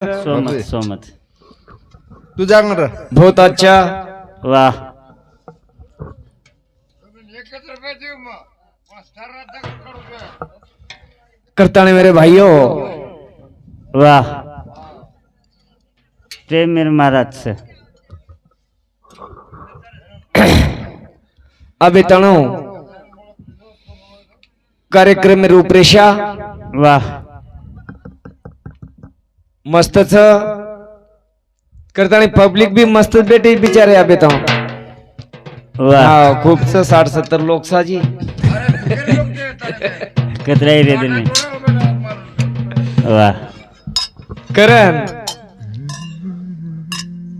सोमत सोमत तू जागणार बहुत अच्छा वाह करताने मेरे भाइयों वाह प्रेम मेरे महाराज से अबे तणो कार्यक्रम में रूपरेषा वाह मस्तच. करताना पब्लिक भी मस्त बेटे बिचारे अबे तो वाह. हा खूप साठ सत्तर लोक साजी. कतराई रे तुम्ही. वाह. करण.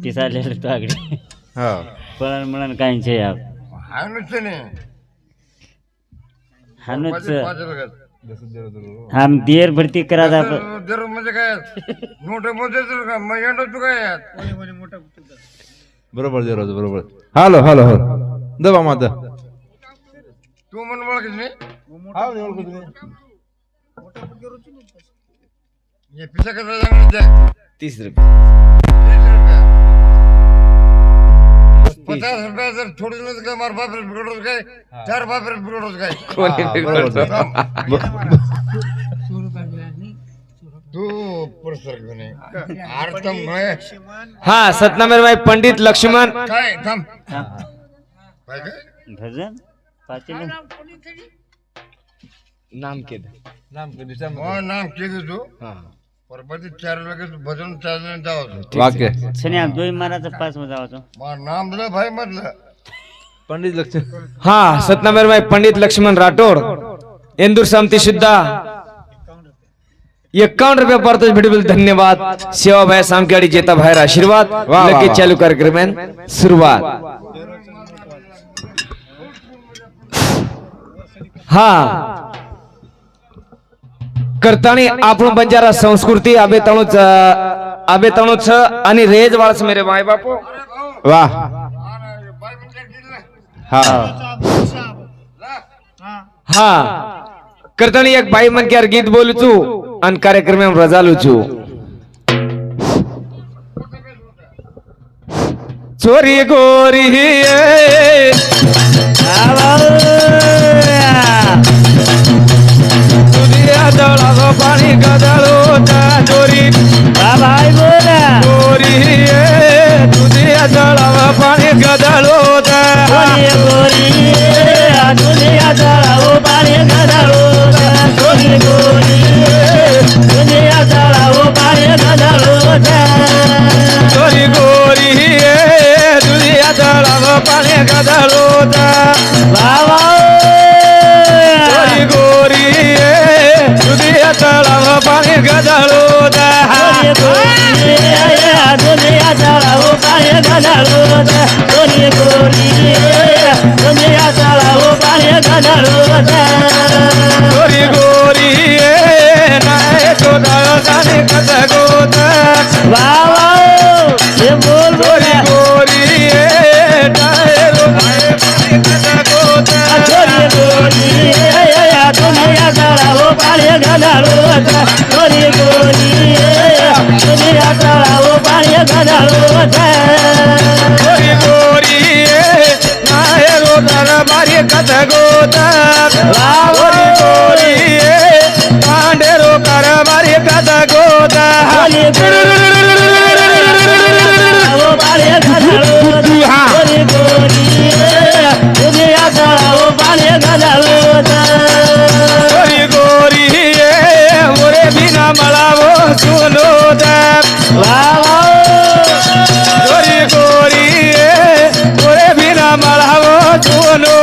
पिसालेलं तो आगडी. हा. पळण म्हणून काहींचे याव. हानूच. हम देर भरती करा था म्हणजे काय? मोठे मोठे तर का? मग येणार तू काय बरोबर जरा बरोबर. Hello hello hello. दबा माझा तू म्हण ओळखीच नाही? हे पिसा कसं सांगायचं तीस रुपये. पचास रुपया जर थोडी नव्हतं काय मार बापरे बिघडवत काय चार बापरे बिघडवत काय? तू पुरस्कार घेऊन ये. आरतम नाही. हा सतना मेरे भाई पंडित लक्ष्मण. काय थांब. काय काय? भजन? नाम के हो, नाम केलं तू. हा सतना मेरे भाई पंडित लक्ष्मण. राठोड. इंदूर समिति शुद्धा. इक्यावन रुपया पड़ते भेटे धन्यवाद. सेवा भाई शाम के जेता भाई आशीर्वाद. वाह, लगे वाह. चालू कार्यक्रम है शुरुआत हा. करतानी आपण बंजारा संस्कृती आबे तणूच आबे तणूच आणि रेज वाळस मेरे माय बापू वाह बाई म्हणजे दिलं हा. हा. करतानी एक बाई मन के गीत बोलू छू आणि कार्यक्रम में रजालू छू पाणी गदळो चोरी भाई बोला गोरी ये दुधिया जळाव पाणी गदळो गोरी गोरी दुनिया चढावो पाणी गदाळो गोरी गोरी दुनिया चढावो पाणी गदाळो चोरी गोरी ये दुधिया जळाव पाणी गोरी गोरी दुनिया पाणी गदाळो गोरी गोरी दुनिया चढावो पाणी गदाळो गोरी गोरी नाय तो दळसाने कस गोत? हे बोल गोरी गोरी गोरी दुनिया चढावो पाणी गदाळो गोरी गोरी दुनिया चढावो पाणी गोरी गोरी नाय रो दरबारी कस गोत गोरी. गोरी सुनो बाबा गोरी गोरी ये मोरे बिना मळावो सुनो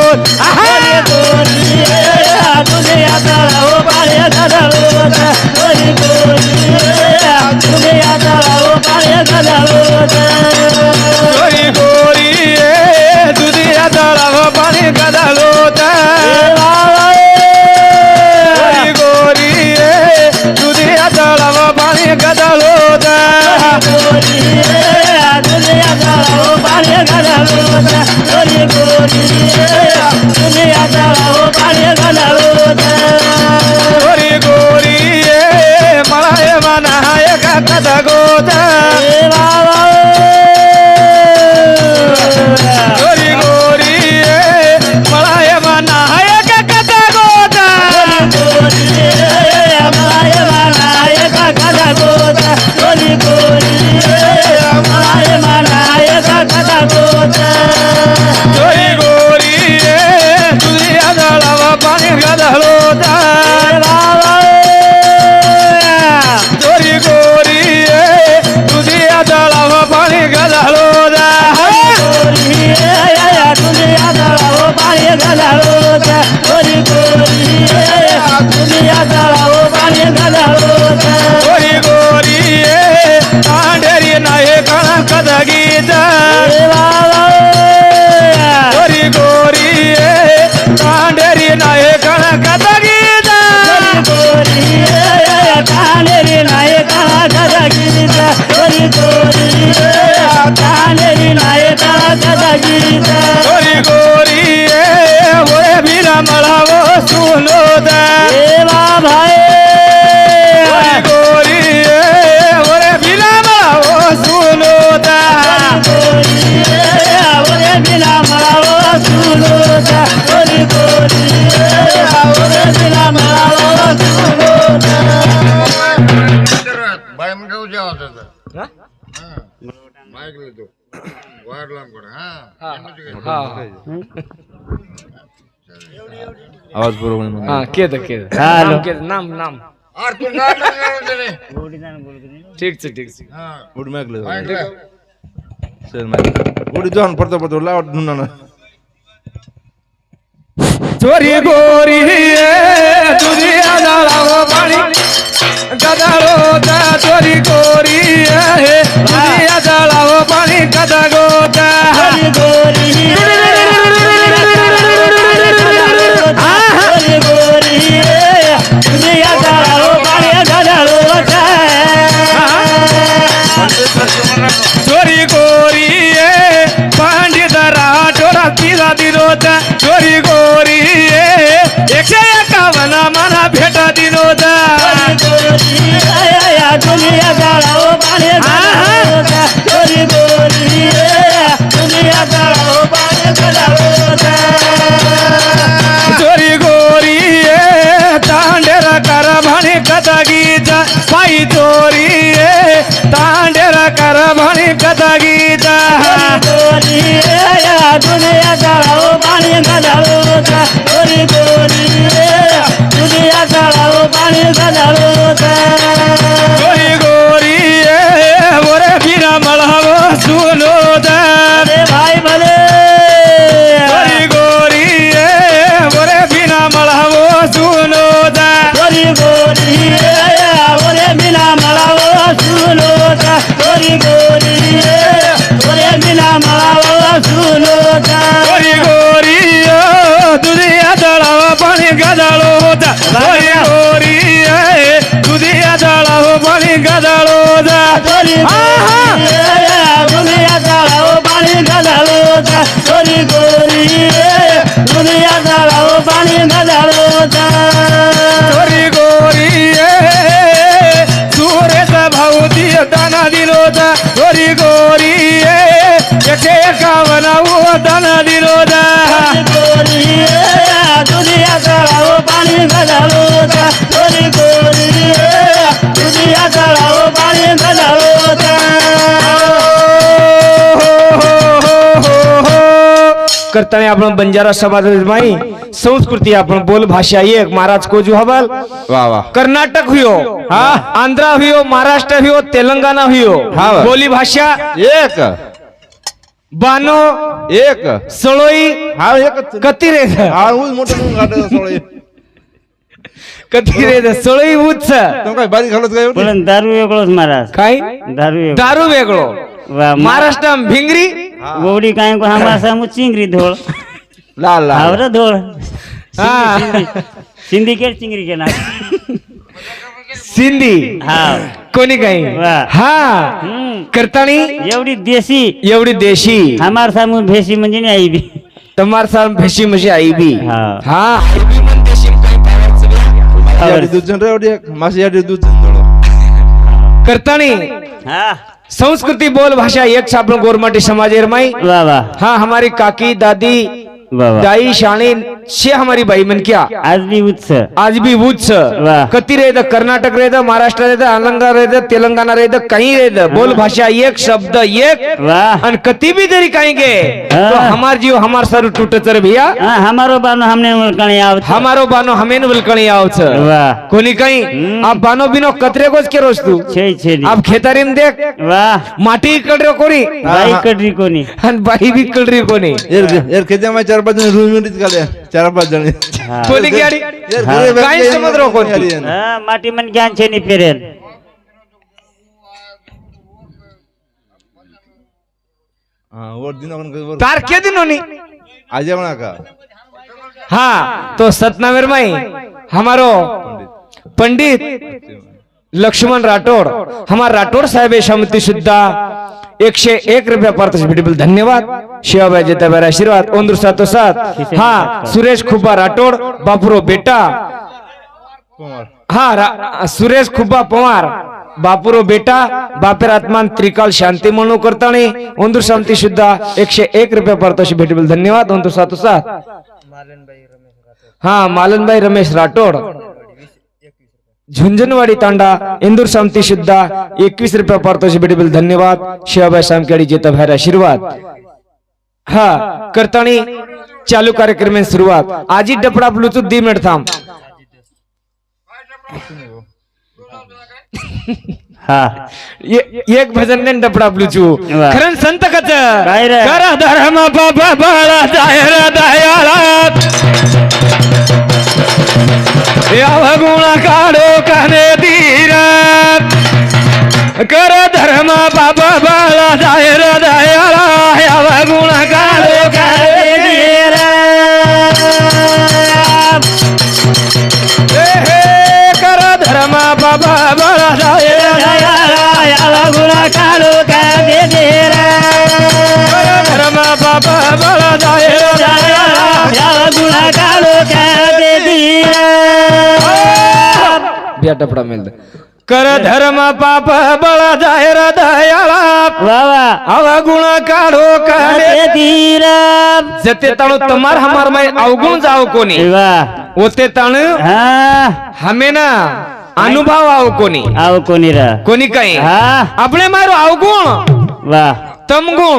आवाज बरोबर नाही म्हणून. हा केद केद हॅलो. नाम केद नाम नाम अरे तू काय लागणार होतं रे? ठीक છે ठीक છે हा. उडी मागलं ऐकलं? सर माग उडी जाऊन पडतो पडतो लावट नुना চোরি গরি দুনিয়া দাঁড়াও বাড়ি। গাদারো তা চোরি গরি দুনিয়া দাঁড়াও পানি গাদা গোটা গরি दुनिया जड़ाओ बाने जड़ाओ तोरी बोलिए दुनिया जड़ाओ बाने जड़ाओ तोरी दुनिया जड़ाओ बाने जड़ाओ तोरी दुनिया जड़ाओ बाने जड़ाओ Oh, करताना आपण बंजारा समाज माई संस्कृती आपण बोलभाषा एक महाराज कोजू हवाल. वा वा. कर्नाटक हुयो हा. आंध्रा हुयो महाराष्ट्र हुयो तेलंगाना हुयो. हा बोली भाषा एक. बानो एक सळोई हा एकच कती रे हा ऊस मोठं म्हणून गाठं सोळे कती रे सळोई उच्च तुम्ही काय बारीक घालत काय पण दारू वेगळंच महाराज काय दारू वेगळं दारू वेगळो वा, मा- महाराष्ट्र भिंगरी गोवडी काय को हमारा सामू चिंगरी धोळ लाल लाल आवरा धोळ हा सिंडिकेट चिंगरी के नाम सिंधी. हा. कोणी काही? हा. करताणी करतानी? एवढी देशी. एवढी देशी. हमार सामू भेशी म्हणजे आई बी. तमार साम भेशी म्हणजे आई बी. हा. हा. आई करतानी? बोल भाषा एक छापन गोरमाटी समाज माई. वा वा. हमारी काकी दादी दाई शाणी शे हमारी बाई मन क्या? आज भी उत्सव आज भी उच्च. कती रेद कर्नाटक रेद महाराष्ट्र रेद अलंगा रेद तेलंगाना रेद काही रेद बोल भाषा एक शब्द एक। आणि कती भी जरी कहेंगे. तो हमार जीव हमार सर टूट चर भैया। हमारो बानो हमने मुलकणी आवत हमारो बानो हमेन वलकणी आवच वाह। कोणी काही. आप बानो बिनो कतरे गोच के रोज तू। छे छे आप खेतारीम देख। वाह। माटी इकडे कोणी बाई कडरी कोणी आणि बाई बी इकडे कोणी यार मा चार पाच जण रूम मिळत काढ्या चार पाच जण. गाडी. काय हा, माटी मन ज्ञान फिरेल. हा वर दिन आपण वर तारखे दिनोनी का? हा तो सतनावीर माई हमारो पंडित लक्ष्मण राठोड. हमार राठोड साहेब समिति सुद्धा एकशे एक रुपया पार्टिसिपेटेबल धन्यवाद. शिवाबाई जेताबाई आशीर्वाद ओंदूर सातो सात हा सुरेश खुबा राठोड बापुरो बेटा. हा रा- सुरेश खुबा पवार बापुरो बेटा बापेर आत्मान त्रिकाल शांती म्हणून करतानी ओंदूर शांती सुद्धा एकशे एक रुपया पारितोषिक धन्यवाद ओंदूर सातो सात हा मालनबाई रमेश राठोड. झुंझनवाडी तांडा इंदूर शांती सुद्धा एकवीस रुपया पारितोषिक भेटेबल धन्यवाद. शिवाबाई सामखेडी जेता भायर आशीर्वाद. हा करतानी चालू कार्यक्रम सुरुवात. आजी डपडा ब्लूटूथ दी मिनिट थांब. ए- एक भजन ने डपडा ब्लूचू. खरं संत कच. काय रे? कर धर्म बाबा बाळा जायर दयाळा याव गुण काढो कने धीर कर धर्म बाबा बाळा जायर दयाला याव गुण काढो कने धीर हे हे कर धर्म बाबा बाळा जायर कर धर्म बाबा बाळा जायर बिया कर धर्म पाप बळा जाहीर दयाळा. वावा काढो काढे दीरा जते ताणू तमार हमार मै अवगुण जाओ कोणी. ओते तण हमे ना अनुभव आव कोणी. आव कोणी रा. कोणी काही. आपले मारो अवगुण. वा तम गुण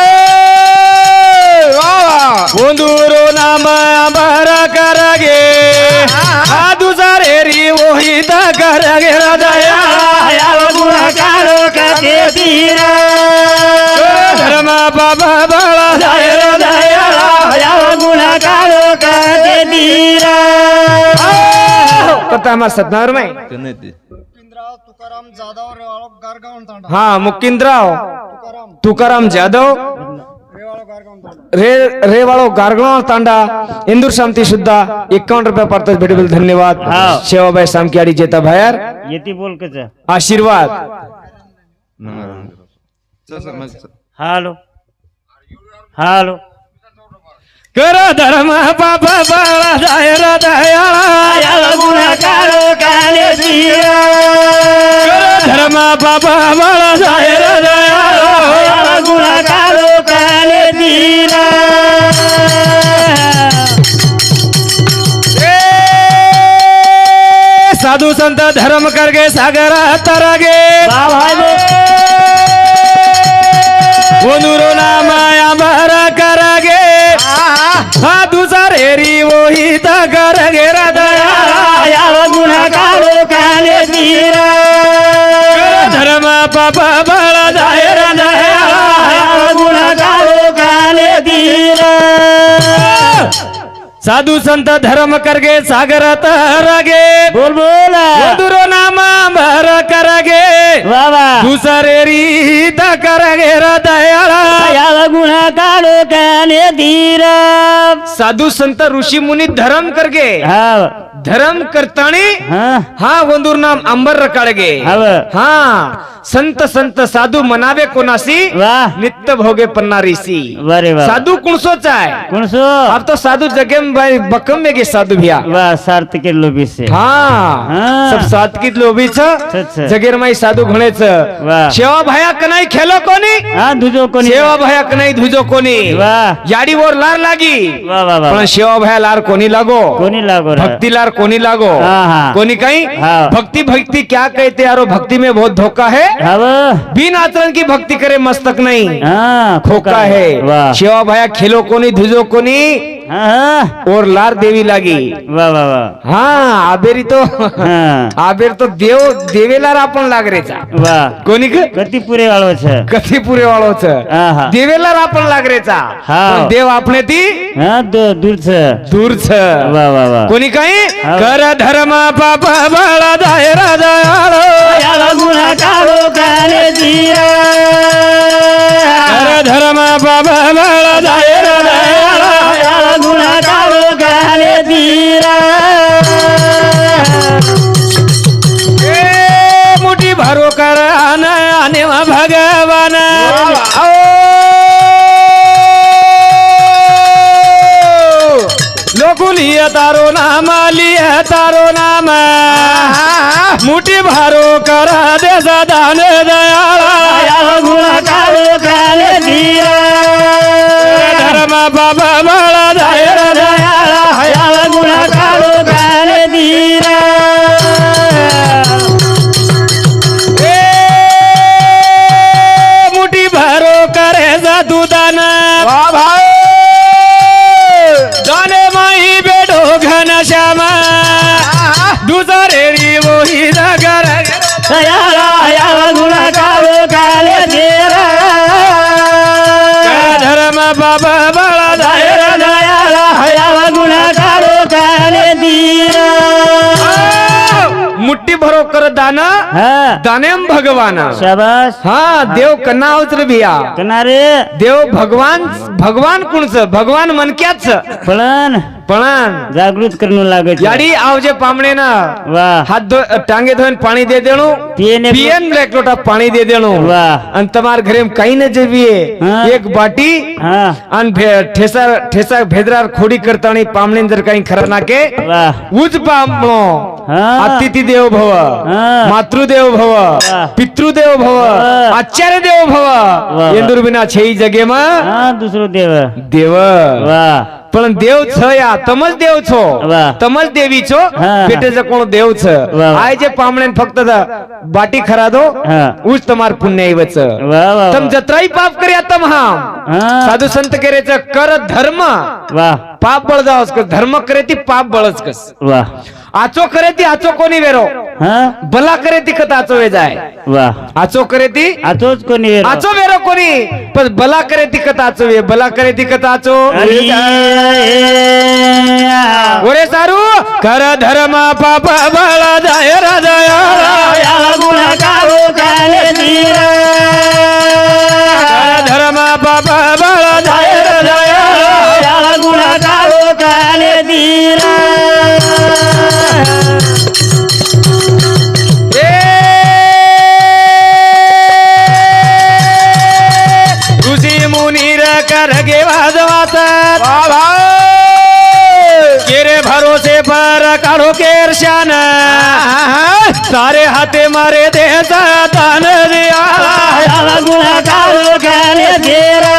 ಒಂದೂರು ನಾಮ ಅಮರ ಕರಗೆ ಅದು ಸರೇರಿ ಓಹಿತ ಕರಗೆ ಹೃದಯ ಧರ್ಮ ಬಾಬಾ ಬಾಳ ಹೃದಯ करता हमारा सतनावर में ते नाही ते मुकिंदराव तुकाराम जाधव रेवाळो गारगाव तांडा हाँ मुकिंदराव तुकाराम तुकाराम जाधव रेवाळो गारगाव तांडा रे रेवाळो गारगण तांडा इंदूर शांती सुद्धा एकावन्न रुपया पडतात भेटेबल धन्यवाद. शेवाबाई सामकियाडी जेता भायर येती बोल आशीर्वाद. हालो. हालो. कर धर्म बाबा बाळा जायर दयाळा. कर धर्म बाबा बाळा जायर दयाळा. ए, साधू संत धर्म करगे सागर तरगे। ओनुरो नामाया बर करगे। साधू सारेरी मोहित करगे हृदया धर्म साधू संत धर्म करगे सागर तरगे बोल बोल. नाम भर करगे। वा वा. दुसरे रीत करगे दयाळा. गुन्हा काढो काने धीर. साधू संत ऋषी मुनी धर्म करगे. हा. धर्म करताणी हा. हा वंदूर नाम अंबर रकाळगे. हव हा. संत संत साधू मनावे कोणासी? नित्य भोगे पन्नारीसी. साधू कुणसोच आहे? कोण सो अब तो साधु जगे बकम में के साधु भैया. वा सार्थ के लोभी से हाँ. सब सातकीत लोभीच. अच्छा. जगेर माई साधू वाह. शेवा भाया कनाई खेलो कोणी? हा दुजो कोणी. शेवा भाया कनाई धुजो कोणी. वाह. याडी वर लार लागी. पण शेवा भाया लार कोणी लागो? कोणी लागो? भक्ति लार कोणी लागो? हाँ, हाँ. कोणी काही? हाँ. भक्ति भक्ति क्या कहते यारो? भक्ति में बहुत धोखा है। बिन आचरण की भक्ति करे मस्तक नहीं। खोका है। शेवा भाया खेलो कोणी धुजो कोणी। हा और लार देवी लागी। वा वा वा हा आबेरी तो हा। आबेर तो देव देवेलार आपण लागरेचा। वा कोणी क? कती पुरे वाळो છે कथी पुरे वाळो छ। हा हा देवेलार आपण लागरेचा। हा. देव आपणे ती हा दो दूर છે दूर छ। वा वा वा कोणी काही. कर धर्म पाप बाळा दायरा दयाळ याव गुन्हा काढो काने धीर कर धर्म पाप बाळा दायरा लोकुलिय तारो नाम लिय तारो नाम. मोठी भारो कर दे दान काने धीर धर्म बाबा मुट्टी भरो कर दान। हा। दानेम भगवान। शाबास। हा देव कन्ना उतर भिया। कनारे देव भगवान भगवान कोणच? भगवान मनक्याच। फळण। પણ જાગૃત કરનું લાગે છે. યાડી આવજે પામણે ના વાહ. હાથ ટાંગે ધોઈને પાણી દે દેણું. પીએને પીએન બ્લેક લોટા પાણી દે દેણું. વાહ. અને તમાર ઘરે કઈ ન જવીએ. એક બાટી હા. અને ઠેસા ઠેસા ભેદરાર ખોડી કરતાણી પામણી અંદર કઈ ખરા નાખે. વાહ. ઉજ પામણો. અતિથિ દેવ ભવ. માતૃ દેવ ભવ. પિતૃ દેવ ભવ. આચાર્ય દેવ ભવ. એન્દુર વિના છે જગ્યામાં હા દૂસરો દેવ. દેવ. વાહ. પણ દેવ છો યા તમ જ દેવ છો વાહ. તમ જ દેવી છો હા. પેટે જ કોણ દેવ છે વાહ. આય જે પામણે ફક્ત દ- બાટી ખરા દો હા. ઉજ તમાર પુણ્ય આવ્યો છે વાહ વાહ તમ જતરાઈ પાપ કર્યા તમ હા હા સાધુ સંત કરે છે કર ધર્મ વાહ પાપ બળદાવસ કર ધર્મ કરે તી પાપ બળસ કસ વાહ आचो करे ती आचो कोणी वेरो? भला करे ती कथा आचो वे जाय. आचो करे ती? आचोच कोणी आचो वेरो कोणी? पण भला करे ती कथा आचो वे भला करे ती कथा आचो ओरे सारू कर धर्म पाप भला जाय राजा धर्म पाप ते मारे ते तान दिया गुणाकार करे धीरा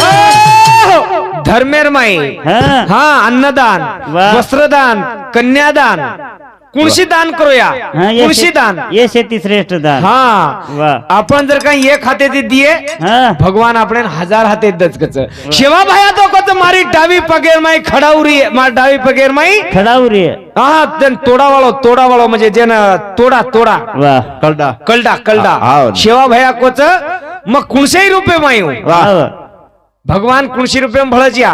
हो. धर्मेर माई. हा. अन्नदान वस्त्रदान कन्यादान. कुणशी दान करूया. हा, दान. यश शेती श्रेष्ठ दान. हा. आपण जर काही एक हाते ते दिये भगवान आपण हजार हाते दचकच शिवा भाया दोकच मारी डावी पगेर माई खडावरी मार डावी पगेर माई. खडावरी. हा तन तोडा वाळो तोडा वाळो म्हणजे जे ना तोडा. तोडा कलडा. कळडा कलडा. हा, कलडा हा. शिवा भया कोच मग कुणसेही रुपये माई वा. भगवान कुणशी रुपये भळजिया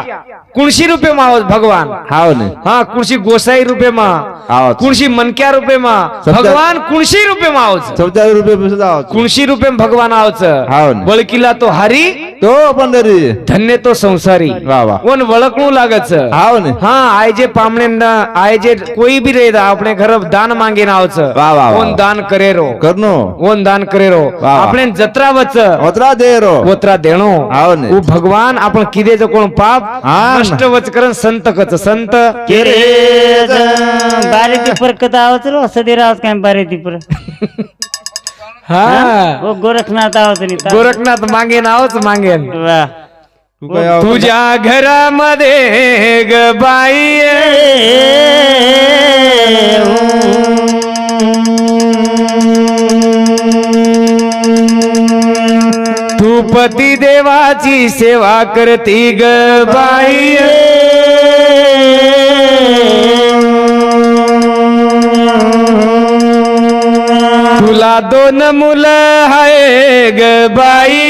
कुणशी रुपये मावत भगवान। हाव ने। हा कुणशी गोसाई रुपये मा। कुणशी मनक्या रुपये मा। भगवान कुणशी रुपये मावच चौदा रुपये कुणशी रुपये भगवान हाव आवच बळकीला तो हरी तो पंढरी धन्य तो संसारी। वा वा। कोण वळकणू लागच हाव ने। हाँ आई जे पामने न- आई जे कोई भी रहे दा, अपने घर अब दान मांगे ना आवच वाह, वाह, कोण दान करे रो। करनो। कोण दान करे रो। वाह, जत्रा वच ओतरा दे रो। ओतरा देणो। हाव ने. वो भगवान आपण किदे जो कोण पाप? हा ना. नष्ट वच करन संत कच संत केरे बारी दीपर कथा आवत रो सदी रावत काय बारी दीपर हा. ओ गोरखनाथ आवत नी गोरखनाथ मागेन आवच मागेन. तू तुझ्या घरामध्ये ग बाई तू देवाची सेवा करती ग बाई. तुला दोन मुलं हाय ग बाई.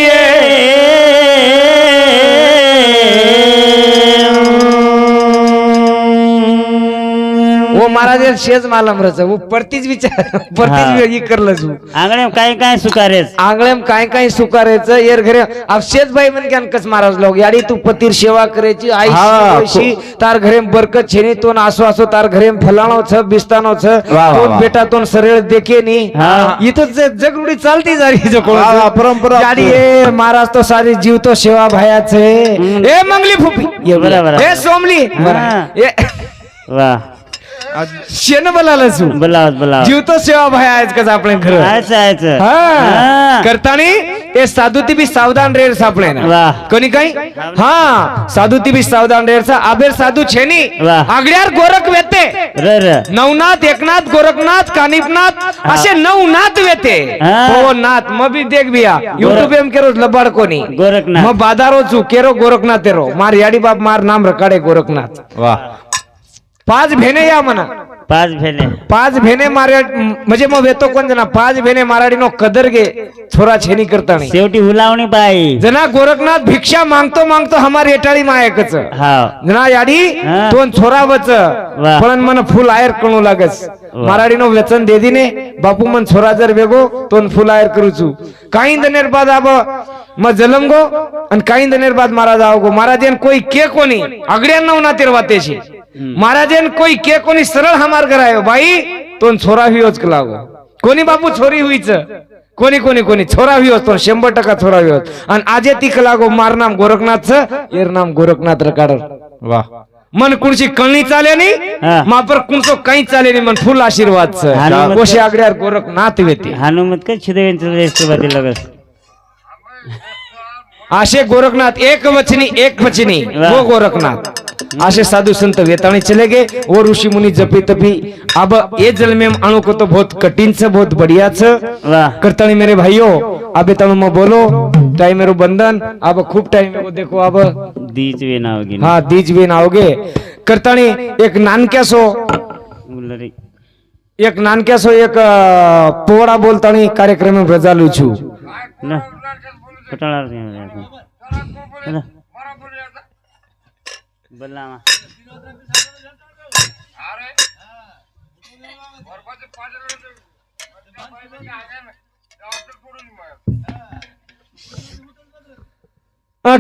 शेज मालम रच. वो परतीच विचार. परतीच. वेगळी करलं तू आंगणे काय काय सुकारेस आंगळेम काय काय सुकारायचं येर घरे शेज भाई मन ज्ञान कस महाराज लोग याडी तू पतीर सेवा करायची आई तार घरे बरकत छेनी तोन आसो आसो तार घरे फलाणो छ बिस्तानो छ. वा, वा, तोन वा. बेटा तोन सरळ देखे नी. इथं जगरुडी चालती जारी जो वा, वा, परंपरा गाडी ए महाराज तो सारी जीव तो सेवा भयाच. ए मंगली ये. बरोबर. ए सोमली. ए. वाह शेण बोलायला तू. बला जीवतो सेवा भाया आहेच कसं आपण खरं? करतानी ते साधुती बी सावधान रेर सापडे ना. वाह. कोणी काही? हा. साधुती बी सावधान रेरचा आबेर साधू छेनी. वाह. आगड्यार गोरख वेते. नवनाथ एकनाथ गोरखनाथ कानिपनाथ असे नवनाथ वेते. हा. हो नाथ मग बी देख बिया. युट्यूब एम केरो लबाड कोणी. गोरखनाथ. मग बादारो चू केरो गोरखनाथ तेरो. मार याडी बाप मार नाम रकाडे गोरखनाथ. वा. पाच भेने या म्हणा. पाच भेले पाच भेने मार्या म्हणजे मग वेतो कोण जना पाच भेने माराडीनो कदर गे छोरा छेनी करतानी. शेवटी हुलावणी बाई. जना गोरखनाथ भिक्षा मागतो मागतो हमार एटाळी मायकच. हा. जना याडी हा. तोन छोरा वच वाह. पण मन फुल आयर कणू लागस. माराडीनो वेचन दे दिने बापू मन छोरा जर वेगो तोन फुल आयर करूचू काही दनेर बाद आब म जलम गो आणि काही दनेर बाद महाराज आव गो महाराजेन कोई के कोणी अगड्या नवना तेरवातेशी महाराजेन कोई के कोणी सरळ हमार घर आयो बाई तोन छोरा हियोच लागो. कोणी बापू छोरी हुईच? कोणी कोणी कोणी छोरा हुयोच तो शंभर टक्का छोरा हुयोच आणि आजे तीक लागो मार नाम गोरखनाथ एर नाम गोरखनाथ रकाडर वाह मन कुणची कळणी चाले नी हा. मापर कुणचो काही चाले नी मन फुल आशीर्वाद कोशी आगड्यार गोरखनाथ वेते हनुमत काय लगस? आशे गोरखनाथ एक वचनी एक वचनी. वो. गोरखनाथ. आशे साधु संत वेताणी चले गए वो ऋषि मुनि जपी तपी. अब ये जल में अणु को तो बहुत कठिन से बहुत बढ़िया छ. वाह. करताणी मेरे भाइयों अबे तुम में बोलो. टाइम मेरो बंधन अब खूब टाइम है वो देखो अब. दीच वे नाव घेऊन हाँ दीज बेन आओगे करताणी एक नानक्या सो. एक नानक्या सो एक पोवाडा बोलताणी कार्यक्रम में रजालू छू. न. पटाळा बोला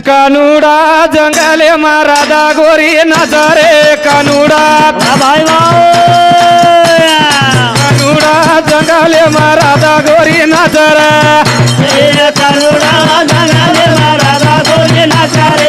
कानुडा जंगले मारादा गोरी नजरे. कानुडा भाई कानुडा जंगले मारादा गोरी नजर. करुणा जंगले महाराजा गोरे नाचारे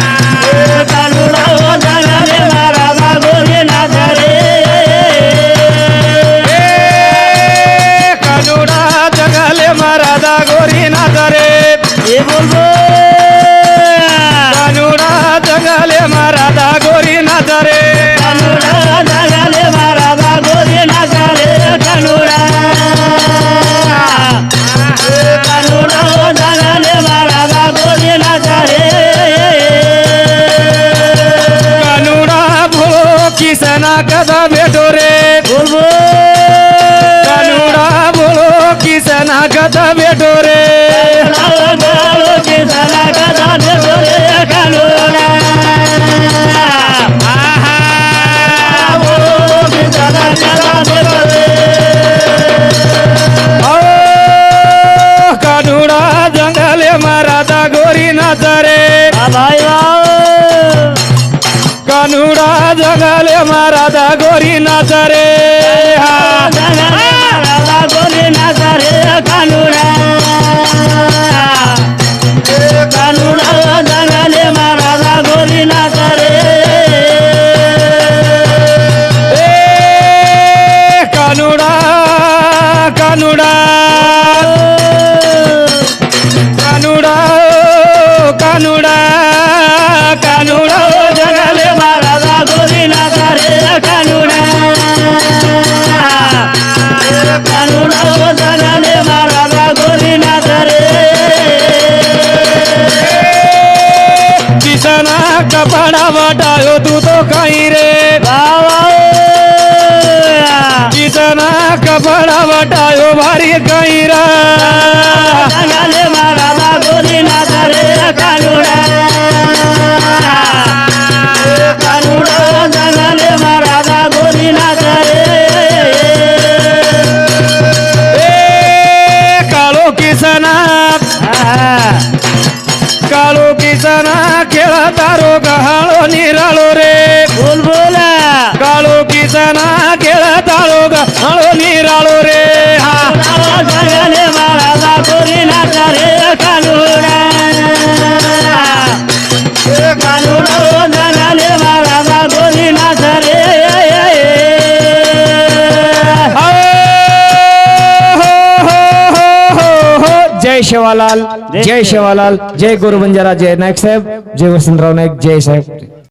रे नाचारे भाई मारा जंगले माराता गोरी नाचारे गोरी नाचारे रे कानुडा कानुडा कानुडा जंगले महाराजा गोरी नाचारे कानुडा. कानुडा जंगले महाराजा गोरी नाचारे किसना कपड़ा वटायो तू तो कहीं रे. किसना कपड़ा वटायो भारी कहीं रा. निराळो रे हा. हो, हो. जय शेवालाल जय शेवालाल जय गुरु बंजारा जय नाईक साहेब जय वसंतराव नाईक जय साहेब.